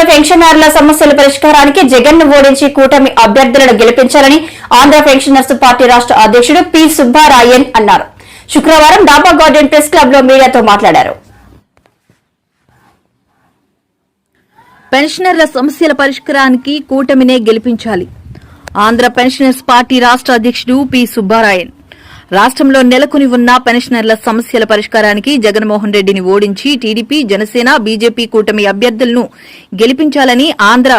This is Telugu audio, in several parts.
రాష్ట్రంలో పెన్షనర్ల సమస్యల పరిష్కారానికి జగన్ను ఓడించి కూటమి అభ్యర్థులను గెలిపించాలని ఆంధ్ర పెన్షనర్స్ పార్టీ రాష్ట్ర అధ్యక్షుడు పి. సుబ్బారాయన్ అన్నారు. శుక్రవారం డాబా గార్డెన్ ప్రెస్ క్లబ్లో మీడియాతో మాట్లాడారు. పెన్షనర్ల సమస్యల పరిష్కారానికి కూటమినే గెలిపించాలి. ఆంధ్ర పెన్షనర్స్ పార్టీ రాష్ట్ర అధ్యక్షుడు పి. సుబ్బారాయన్. రాష్ట్రంలో నెలకొని ఉన్న పెన్షనర్ల సమస్యల పరిష్కారానికి జగన్మోహన్ రెడ్డిని ఓడించి టీడీపీ జనసేన బీజేపీ కూటమి అభ్యర్థులను గెలిపించాలని ఆంధ్ర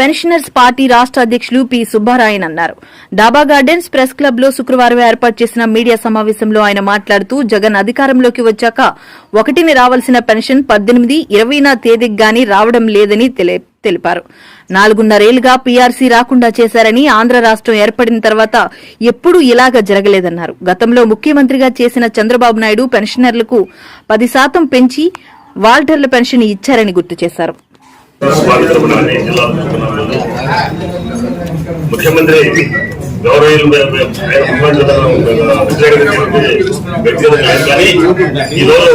పెన్షనర్స్ పార్టీ రాష్ట్ర అధ్యక్షులు పి. సుబ్బారాయన్ అన్నారు. డాబా గార్డెన్స్ ప్రెస్ క్లబ్లో శుక్రవారం ఏర్పాటు చేసిన మీడియా సమావేశంలో ఆయన మాట్లాడుతూ జగన్ అధికారంలోకి వచ్చాక ఒకటిని రావాల్సిన పెన్షన్ పద్దెనిమిది ఇరవైన తేదీకి గాని రావడం లేదని తెలిపారు తెలిపారు. నాలుగున్నరేళ్ళుగా పీఆర్సీ రాకుండా చేశారని ఆంధ్ర రాష్ట్రం ఏర్పడిన తర్వాత ఎప్పుడూ ఇలాగ జరగలేదన్నారు. గతంలో ముఖ్యమంత్రిగా చేసిన చంద్రబాబు నాయుడు పెన్షనర్లకు పది శాతం పెంచి వాల్టర్ల పెన్షన్ ఇచ్చారని గుర్తు చేశారు. ముఖ్యమంత్రి గౌరవ మే- మే- కానీ ఈరోజు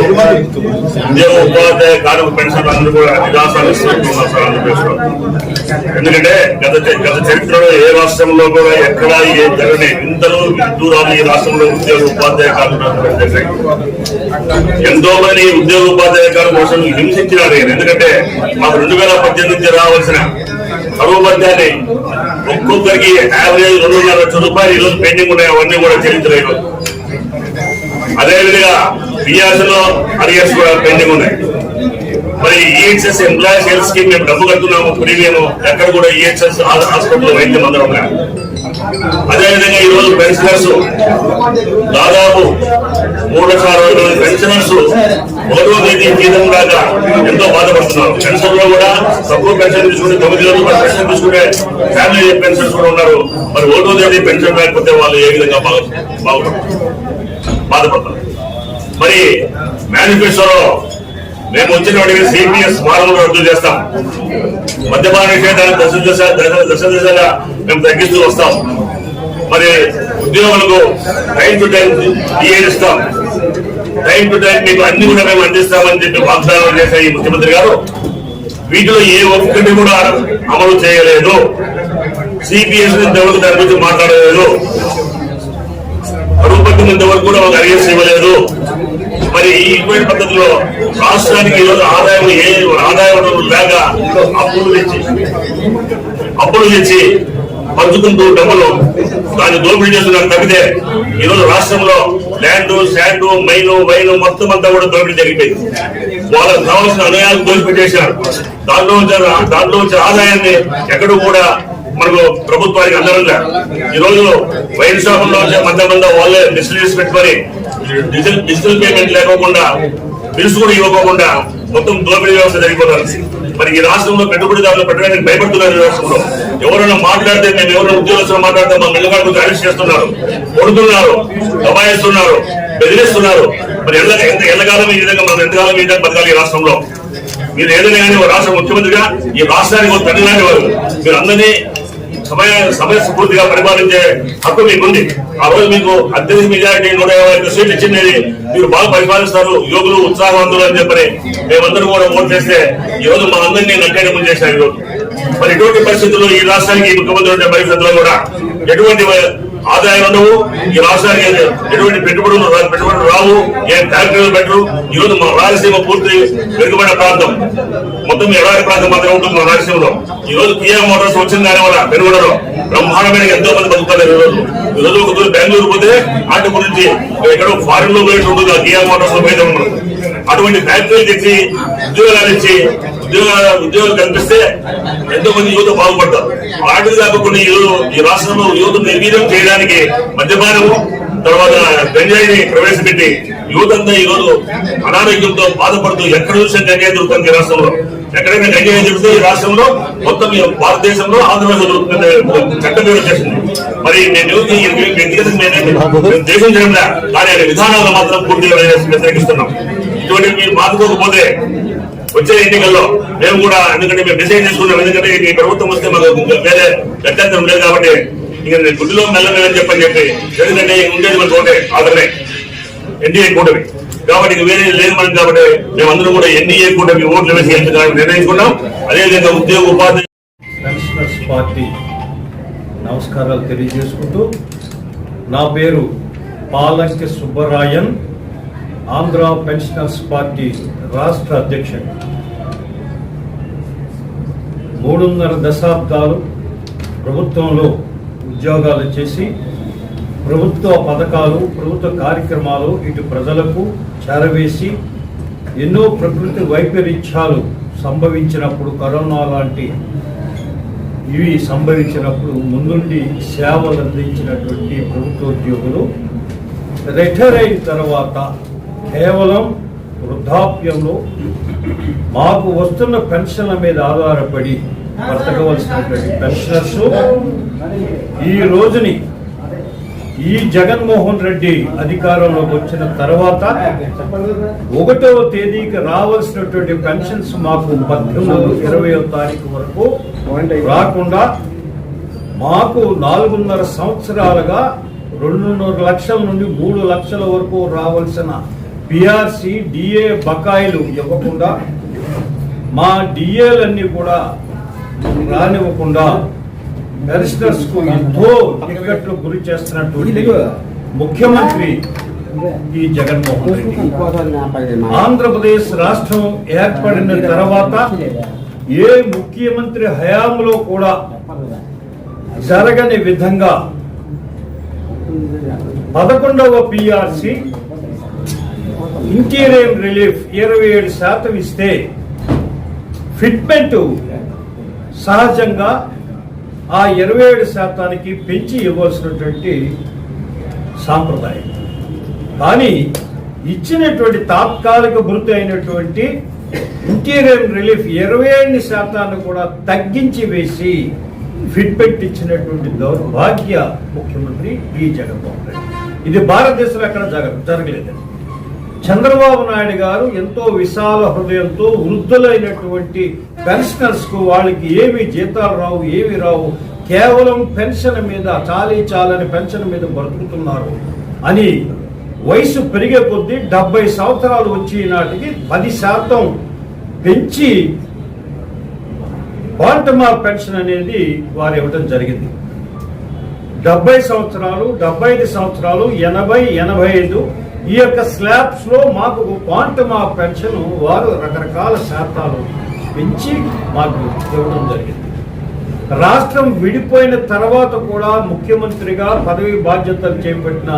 ఉద్యోగ ఉపాధ్యాయ కార్మిక పెన్షన్ అందరూ కూడా నిరాశాలు ఇస్తున్నారు సార్ ఆంధ్రప్రదేశ్లో ఎందుకంటే గత గత చరిత్రలో ఏ రాష్ట్రంలో కూడా ఎక్కడా ఏ జరగని ఇంతలో దూరాలు ఈ రాష్ట్రంలో ఉద్యోగ ఉపాధ్యాయ కార్మికులు జరిగాయి ఎంతో మంది ఉద్యోగ ఉపాధ్యాయ కార్మికుల కోసం హింసించినారు ఎందుకంటే మాకు రెండు వేల పద్దెనిమిది రావాల్సిన కరువు పద్యాన్ని ఒక్కొక్కరికి యావరేజ్ రెండు వందల లక్షల రూపాయలు ఈరోజు పెండింగ్ ఉన్నాయి అవన్నీ కూడా చెల్లించలేదు అదేవిధంగా బిఆర్ఎస్లో అరియర్స్ కూడా పెండింగ్ ఉన్నాయి. మరి ఈహెచ్ఎస్ ఎంప్లాయీస్ హెల్త్ స్కీమ్ మేము డబ్బు కడుతున్నాము ప్రీమియం ఎక్కడ కూడా ఈహెచ్ఎస్ హాస్పిటల్ వైద్యం అందరం ఉన్నాయి. అదేవిధంగా ఈ రోజు పెన్షనర్స్ దాదాపు మూడు లక్షల అరవై పెన్షనర్స్ ఒకటో తేదీ జీతం కాక ఎంతో బాధపడుతున్నారు. పెన్షన్లో కూడా తక్కువ పెన్షన్ తీసుకుంటే తొమ్మిది రోజులు పెన్షన్ తీసుకుంటే ఫ్యామిలీ పెన్షన్స్ కూడా ఉన్నారు. మరి ఓటో తేదీ పెన్షన్ లేకపోతే వాళ్ళు ఏ విధంగా బాగుపడతారు? బాధపడతారు. మరి మేనిఫెస్టోలో మేము వచ్చినటువంటి సిపిఎస్ మార్గం రద్దు చేస్తాం. మద్యపాన నిషేధాన్ని దశ దశ దశ దశగా మేము తగ్గిస్తూ వస్తాం. మరి ఉద్యోగులకు టైం టు టైం ఇస్తాం. టైం టు టైం మీకు అన్ని కూడా మేము అందిస్తామని చెప్పి వాగ్దానం చేసే ఈ ముఖ్యమంత్రి గారు వీటిలో ఏ ఒక్కటి కూడా అమలు చేయలేదు. సిపిఎస్ ఇంతవరకు దాని గురించి మాట్లాడలేదు. రూపకం ఇంతవరకు కూడా ఒక అరియర్స్ ఇవ్వలేదు. మరి ఈ ఇటువంటి పద్ధతిలో రాష్ట్రానికి ఈరోజు ఆదాయం ఏ ఆదాయం లేక అప్పులు తెచ్చి అప్పులు తెచ్చి పంచుకుంటూ డబ్బులు దాన్ని దోపిడీ చేస్తున్నారు తప్పితే ఈరోజు రాష్ట్రంలో ల్యాండ్ శాండ్ మైన్ వైన్ మొత్తం అంతా కూడా దోపిడీ జరిగిపోయింది. వాళ్ళకి కావాల్సిన అనుయాలు దోపిపెట్టేశారు దాంట్లో దాంట్లో వచ్చే ఆదాయాన్ని ఎక్కడ కూడా మనకు ప్రభుత్వానికి అందరంగా. ఈ రోజు వైన్ షాపుల్లో వచ్చే మధ్య మంద వాళ్ళే మిస్లీస్ పెట్టుకొని డిజిటల్ డిజిటల్ పేమెంట్ లేకోకుండా బిల్స్ కూడా ఇవ్వకోకుండా మొత్తం దోపిడీ వ్యవస్థ జరిగిపోతుంది. మరి ఈ రాష్ట్రంలో పెట్టుబడిదారులు పెట్టడానికి భయపడుతున్నారు ఈ రాష్ట్రంలో. ఎవరైనా మాట్లాడితే మేము ఎవరైనా ఉద్యోగస్తులు మాట్లాడితే మా మిల్లగాడు అరెస్ట్ చేస్తున్నారు కొడుతున్నారు దబాయిస్తున్నారు బెదిరిస్తున్నారు. మరి ఎల్ల ఎంత ఎల్లకాలం ఈ విధంగా మనం ఎంతకాలం ఈ విధంగా బతకాలి ఈ రాష్ట్రంలో? మీరు ఏదైనా కానీ రాష్ట్ర ముఖ్యమంత్రిగా ఈ రాష్ట్రానికి ఒక తండ్రి లాంటి వారు. మీరు అందరినీ సమయ సమయ స్ఫూర్తిగా పరిపాలించే హక్కు మీకు ఉంది ఆ రోజు మీకు అత్యధిక మెజారిటీ నూట యాభై ఐదు సీట్లు ఇచ్చింది. మీరు బాగా పరిపాలిస్తారు. యోగులు ఉత్సాహవంతులు అని చెప్పని మేమందరం కూడా ఓటు చేస్తే ఈ రోజు మా అందరినీ నట్టేట ముందు చేశారు. మరి ఎటువంటి పరిస్థితుల్లో ఈ రాష్ట్రానికి ముఖ్యమంత్రి పరిస్థితుల్లో కూడా ఎటువంటి ఆదాయం ఉండవు ఈ రాష్ట్రానికి ఎటువంటి పెట్టుబడులు పెట్టుబడులు రావు ఏ ఫ్యాక్టరీలు పెట్టరు. ఈ రోజు మా రాయలసీమ పూర్తి వెనుకబడిన ప్రాంతం. మొత్తం ఎడారి ప్రాంతం మాత్రమే ఉంటుంది మా రాయలసీమలో. ఈ రోజు కియా మోటార్స్ వచ్చిన దాని వల్ల పెరుగుదలలో బ్రహ్మాండమైన ఎంతో మంది బతుకుతారు ఈ రోజు ఈ రోజు ఒక రోజు బెంగళూరు పోతే వాటి గురించి ఎక్కడో ఫారిన్లో పోయి ఉంటుంది ఆ కియా మోటార్స్లో పోయితే ఉండదు అటువంటి ఫ్యాక్టరీలు తెచ్చి ఉద్యోగాలు ఇచ్చి ఉద్యోగాల ఉద్యోగాలు కల్పిస్తే ఎంతో మంది యువత బాగుపడతారు. వాటిని కాకుండా ఈ ఈ రాష్ట్రంలో యువత నిర్వీర్యం చేయడానికి మద్యపానము తర్వాత గంజాయిని ప్రవేశపెట్టి యువతంతా ఈ రోజు అనారోగ్యంతో బాధపడుతూ ఎక్కడ చూసిన గంజాయి దొరుకుతుంది ఈ రాష్ట్రంలో. ఎక్కడైనా గంజాయి దొరికితే ఈ రాష్ట్రంలో మొత్తం ఈ భారతదేశంలో ఆంధ్రప్రదేశ్ దొరుకుతుంది చట్టం మీద వచ్చేసింది. మరి నేను వ్యక్తిగతంగా దేశం చేయడంలా కానీ విధానాలు మాత్రం పూర్తిగా వ్యతిరేకిస్తున్నాం. ఇటువంటి మీరు మాట్లాడకపోతే వచ్చే ఎన్నికల్లో మేము కూడా ఎందుకంటే మేము డిసైడ్ చేసుకున్నాం ఎందుకంటే ఈ ప్రభుత్వం వస్తే మాకు వేరే గత్యంతరం లేదు కాబట్టి ఇక నేను గుడ్డిలో మెల్లమని చెప్పని చెప్పి ఎందుకంటే ఉండేది మనకు ఒకటే ఆదరణ. ఎన్డీఏ కూటమి. కాబట్టి ఇక వేరే లేదు మనం కాబట్టి మేమందరం కూడా ఎన్డీఏ కూడా మీ ఓట్లు వేసి గెలుచుకోవాలని నిర్ణయించుకున్నాం. అదేవిధంగా ఉద్యోగ ఉపాధి పార్టీ నమస్కారాలు తెలియజేసుకుంటూ నా పేరు పాలంకి సుబ్బరాయన్. ఆంధ్ర పెన్షనర్స్ పార్టీ రాష్ట్ర అధ్యక్షుడు. మూడున్నర దశాబ్దాలు ప్రభుత్వంలో ఉద్యోగాలు చేసి ప్రభుత్వ పథకాలు ప్రభుత్వ కార్యక్రమాలు ఇటు ప్రజలకు చేరవేసి ఎన్నో ప్రకృతి వైపరీత్యాలు సంభవించినప్పుడు కరోనా లాంటి ఇవి సంభవించినప్పుడు ముందుండి సేవలు అందించినటువంటి ప్రభుత్వ ఉద్యోగులు రిటైర్ అయిన తర్వాత కేవలం వృద్ధాప్యంలో మాకు వస్తున్న పెన్షన్ల మీద ఆధారపడి బ్రతకవలసినటువంటి పెన్షనర్స్ ఈ రోజుని ఈ జగన్మోహన్ రెడ్డి అధికారంలోకి వచ్చిన తర్వాత ఒకటవ తేదీకి రావాల్సినటువంటి పెన్షన్స్ మాకు పద్దెనిమిది ఇరవై తారీఖు వరకు రాకుండా మాకు నాలుగున్నర సంవత్సరాలుగా రెండున్నర లక్షల నుండి మూడు లక్షల వరకు రావాల్సిన పిఆర్సి డిఏ బకాయిలు ఇవ్వకుండా మా డిఏలన్నీ కూడా రానివ్వకుండా పెన్షనర్స్కు ఎంతో ఇక్కట్లు గురి చేస్తున్నటువంటి ముఖ్యమంత్రి ఈ జగన్మోహన్ రెడ్డి. ఆంధ్రప్రదేశ్ రాష్ట్రం ఏర్పడిన తర్వాత ఏ ముఖ్యమంత్రి హయాంలో కూడా జరగని విధంగా పదకొండవ పిఆర్సి ఇంటీరియం రిలీఫ్ ఇరవై ఏడు శాతం ఇస్తే ఫిట్మెంట్ సహజంగా ఆ ఇరవై ఏడు శాతానికి పెంచి ఇవ్వాల్సినటువంటి సాంప్రదాయం. కానీ ఇచ్చినటువంటి తాత్కాలిక వృత్తి అయినటువంటి ఇంటీరియర్ రిలీఫ్ ఇరవై ఏడు శాతాన్ని కూడా తగ్గించి వేసి ఫిట్మెంట్ ఇచ్చినటువంటి దౌర్భాగ్య ముఖ్యమంత్రి ఈ జగన్మోహన్ రెడ్డి. ఇది భారతదేశంలో ఎక్కడ జరగ జరగలేదండి చంద్రబాబు నాయుడు గారు ఎంతో విశాల హృదయంతో వృద్ధులైనటువంటి పెన్షనర్స్కు వాళ్ళకి ఏమి జీతాలు రావు ఏమి రావు కేవలం పెన్షన్ మీద చాలీ చాలని పెన్షన్ మీద బ్రతుకుతున్నారు అని వయసు పెరిగే కొద్దీ డెబ్బై సంవత్సరాలు వచ్చి నాటికి పది శాతం పెంచి క్వాంటమా పెన్షన్ అనేది వారు ఇవ్వడం జరిగింది. డెబ్బై సంవత్సరాలు డెబ్బై ఐదు సంవత్సరాలు ఎనభై ఎనభై ఐదు ఈ యొక్క స్లాబ్స్లో మాకు క్వాంటమ్ ఆఫ్ పెన్షన్ వారు రకరకాల శాతాలు పెంచి మాకు ఇవ్వడం జరిగింది. రాష్ట్రం విడిపోయిన తర్వాత కూడా ముఖ్యమంత్రిగా పదవి బాధ్యతలు చేపట్టిన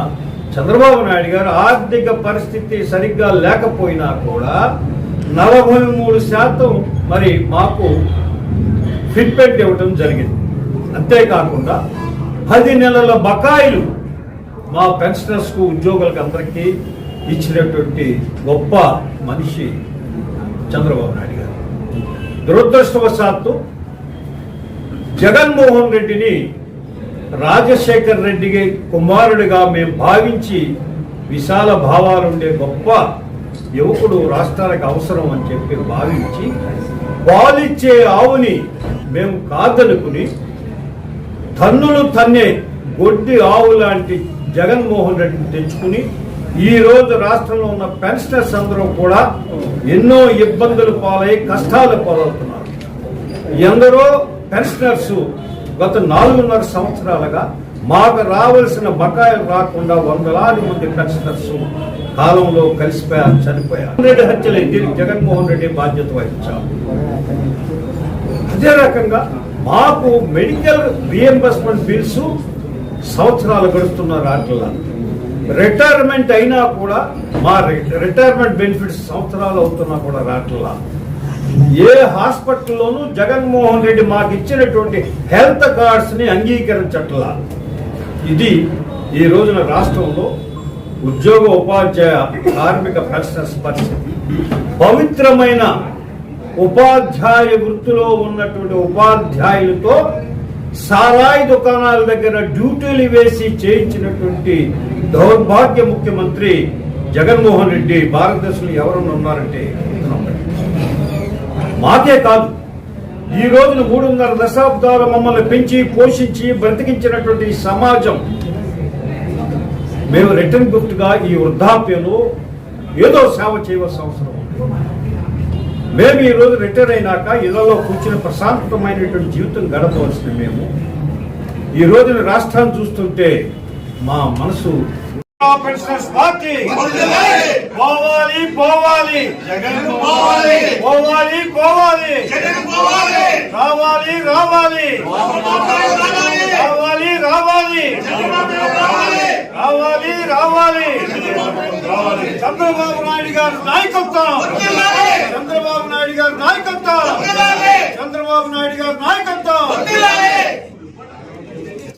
చంద్రబాబు నాయుడు గారు ఆర్థిక పరిస్థితి సరిగ్గా లేకపోయినా కూడా నలభై మూడు శాతం మరి మాకు ఫిట్మెంట్ ఇవ్వడం జరిగింది. అంతేకాకుండా పది నెలల బకాయిలు మా పెన్షనర్స్కు ఉద్యోగులకు అందరికీ ఇచ్చినటువంటి గొప్ప మనిషి చంద్రబాబు నాయుడు గారు. దురదృష్టవశాత్తు జగన్మోహన్ రెడ్డిని రాజశేఖర్ రెడ్డికి కుమారుడిగా మేము భావించి విశాల భావాలుండే గొప్ప యువకుడు రాష్ట్రానికి అవసరం అని చెప్పి భావించి పాలిచ్చే ఆవుని మేము కాదనుకుని తన్నులు తన్నే గొడ్డి ఆవు లాంటి జగన్మోహన్ రెడ్డిని తెచ్చుకుని ఈరోజు రాష్ట్రంలో ఉన్న పెన్షనర్స్ అందరూ కూడా ఎన్నో ఇబ్బందులు పాలై కష్టాలు పాలవుతున్నారు. ఎందరో పెన్షనర్స్ గత నాలుగున్నర సంవత్సరాలుగా మాకు రావాల్సిన బకాయిలు రాకుండా వందలాది మంది పెన్షనర్స్ కాలంలో కలిసిపోయారు చనిపోయారు రెడ్డి హత్యలు దీనికి జగన్మోహన్ రెడ్డి బాధ్యత వహించారు. అదే రకంగా మాకు మెడికల్ రియంబర్స్మెంట్ బిల్స్ సంవత్సరాలు గడుస్తున్నారు వాటిల్లో రిటైర్మెంట్ అయినా కూడా మా రిటైర్మెంట్ బెనిఫిట్స్ సంవత్సరాలు అవుతున్నా కూడా రావట్లా ఏ హాస్పిటల్లోనూ జగన్మోహన్ రెడ్డి మాకు ఇచ్చినటువంటి హెల్త్ కార్డ్స్ని అంగీకరించట్లా. ఇది ఈ రోజున రాష్ట్రంలో ఉద్యోగ ఉపాధ్యాయ కార్మిక పెన్షనర్స్ పరిస్థితి పవిత్రమైన ఉపాధ్యాయ వృత్తిలో ఉన్నటువంటి ఉపాధ్యాయులతో సారాయి దుకాణాల దగ్గర డ్యూటీలు వేసి చేయించినటువంటి దౌర్భాగ్య ముఖ్యమంత్రి జగన్మోహన్ రెడ్డి భారతదేశంలో ఎవరన్నా ఉన్నారంటే మాకే కాదు ఈ రోజున మూడున్నర దశాబ్దాలు మమ్మల్ని పెంచి పోషించి బ్రతికించినటువంటి సమాజం. మేము రిటర్న్ గిఫ్ట్ ఈ వృద్ధాప్యంలో ఏదో సేవ చేయవలసిన అవసరం మేము ఈ రోజు రిటైర్ అయినాక ఇళ్ళలో కూర్చుని ప్రశాంతమైనటువంటి జీవితం గడపవలసిన మేము. ఈ రోజున రాష్ట్రాన్ని చూస్తుంటే మా మనసు పార్టీ. పోవాలి పోవాలి జగన్ పోవాలి. పోవాలి పోవాలి. రావాలి రావాలి. రావాలి రావాలి. రావాలి రావాలి. చంద్రబాబు నాయుడు గారి నాయకత్వం. చంద్రబాబు నాయుడు గారి నాయకత్వం. చంద్రబాబు నాయుడు గారి నాయకత్వం.